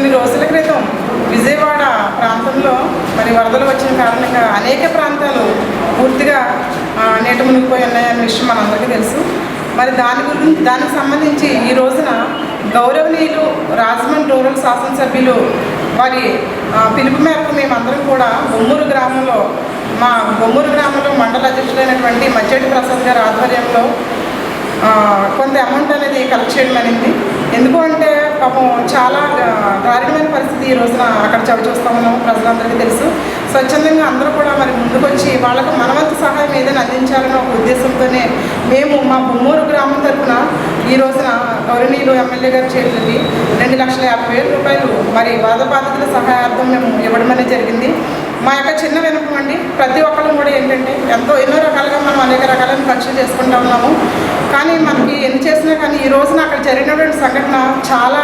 కొన్ని రోజుల క్రితం విజయవాడ ప్రాంతంలో మరి వరదలు వచ్చిన కారణంగా అనేక ప్రాంతాలు పూర్తిగా నీట మునిగిపోయి ఉన్నాయనే విషయం మనందరికీ తెలుసు. మరి దాని గురించి దానికి సంబంధించి ఈ రోజున గౌరవనీయులు రాజమండ్రి రూరల్ శాసనసభ్యులు వారి పిలుపు మేరకు మేమందరం కూడా బొమ్మూరు గ్రామంలో మా బొమ్మూరు గ్రామంలో మండల అధ్యక్షుడైనటువంటి మచ్చేటి ప్రసాద్ గారి ఆధ్వర్యంలో కొంత అమౌంట్ అనేది కలెక్ట్ చేయడం అనేది ఎందుకు అంటే పాపం చాలా దారుణమైన పరిస్థితి ఈ రోజున అక్కడ చవి చూస్తా ఉన్నాము ప్రజలందరికీ తెలుసు. స్వచ్ఛందంగా అందరూ కూడా మరి ముందుకొచ్చి వాళ్ళకు మనవంతు సహాయం ఏదైనా అందించాలన్న ఒక ఉద్దేశంతోనే మేము మా బొమ్మూరు గ్రామం తరఫున ఈ రోజున గౌరవనీయులు ఎమ్మెల్యే గారు చేతులకి రెండు లక్షల యాభై వేల రూపాయలు. మరి వాద బాధితుల సహాయార్థం మేము ఇవ్వడం అనేది జరిగింది. మా యొక్క చిన్న వినపం అండి ప్రతి ఒక్కరు కూడా ఏంటంటే ఎంతో ఎన్నో రకాలుగా మనం అనేక రకాలైన పరీక్షలు చేసుకుంటా ఉన్నాము. కానీ మనకి ఎన్ని చేసినా కానీ ఈ రోజున అక్కడ జరిగినటువంటి సంఘటన చాలా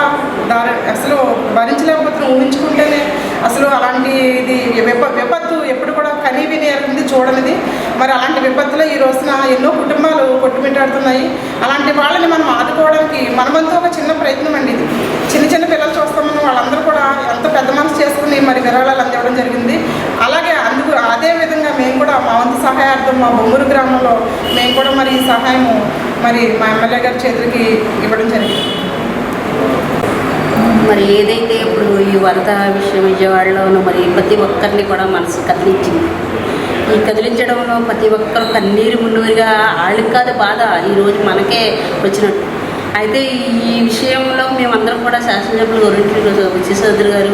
దారి అసలు భరించలేకపోతే ఊహించుకుంటేనే అసలు అలాంటి ఇది విప విపత్తు ఎప్పుడు కూడా కనీ విని చూడనిది. మరి అలాంటి విపత్తులో ఈ రోజున ఎన్నో కుటుంబాలు కొట్టుమిట్టాడుతున్నాయి. అలాంటి వాళ్ళని మనం ఆదుకోవడానికి మనమంతా ఒక చిన్న ప్రయత్నం అండి ఇది. చిన్న చిన్న పిల్లలు చూస్తామని వాళ్ళందరూ కూడా ఎంత పెద్ద మనసు చేసుకుని మరి విరాళాలు అందివ్వడం జరిగింది. అలాగే అందుకు అదే విధంగా మేము కూడా మా వంతు సహాయార్థం మా బొమ్మూరు గ్రామంలో మేము కూడా మరి ఈ సహాయము మరి మా ఎమ్మెల్యే గారి చేతులకి ఇవ్వడం జరిగింది. మరి ఏదైతే ఇప్పుడు ఈ వరద విషయం విజయవాడలోనూ మరి ప్రతి ఒక్కరిని కూడా మనసు కదిలించింది. ఈ కదిలించడంలో ప్రతి ఒక్కరు కన్నీరు మున్నీరుగా వాళ్ళకి కాదు బాధ. ఈరోజు మనకే వచ్చినట్టు. అయితే ఈ విషయంలో మేమందరం కూడా శాసనసభ్యులు గౌరవించిన విజయసాదరి గారు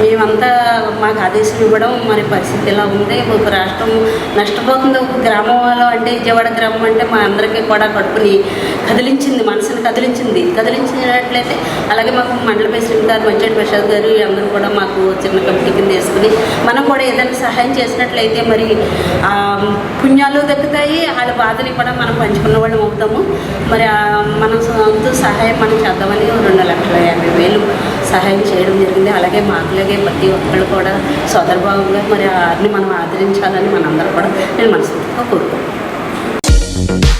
మేమంతా మాకు ఆదేశం ఇవ్వడం మరి పరిస్థితి ఎలా ఉంది? ఒక రాష్ట్రం నష్టపోతుంది ఒక గ్రామంలో అంటే విజయవాడ గ్రామం అంటే మా అందరికీ కూడా కడుపుని కదిలించింది మనసుని కదిలించింది. కదిలించినట్లయితే అలాగే మాకు మండల ప్రెసిడెంట్ గారు మంచి ప్రసాద్ గారు అందరూ కూడా మాకు చిన్న కమిటీ కింద వేసుకుని మనం కూడా ఏదైనా సహాయం చేసినట్లయితే మరి పుణ్యాలు దక్కుతాయి వాళ్ళ బాధని కూడా మనం పంచుకున్న వాళ్ళం అవుతాము. మరి ఆ, సహాయం మనం చేద్దామని రెండు లక్షల యాభై వేలు సహాయం చేయడం జరిగింది. అలాగే మాకులాగే ప్రతి ఒక్కళ్ళు కూడా సోదరభావంగా మరి వారిని మనం ఆదరించాలని మనందరూ కూడా నేను మనస్ఫూర్తిగా కోరుకుంటున్నాను.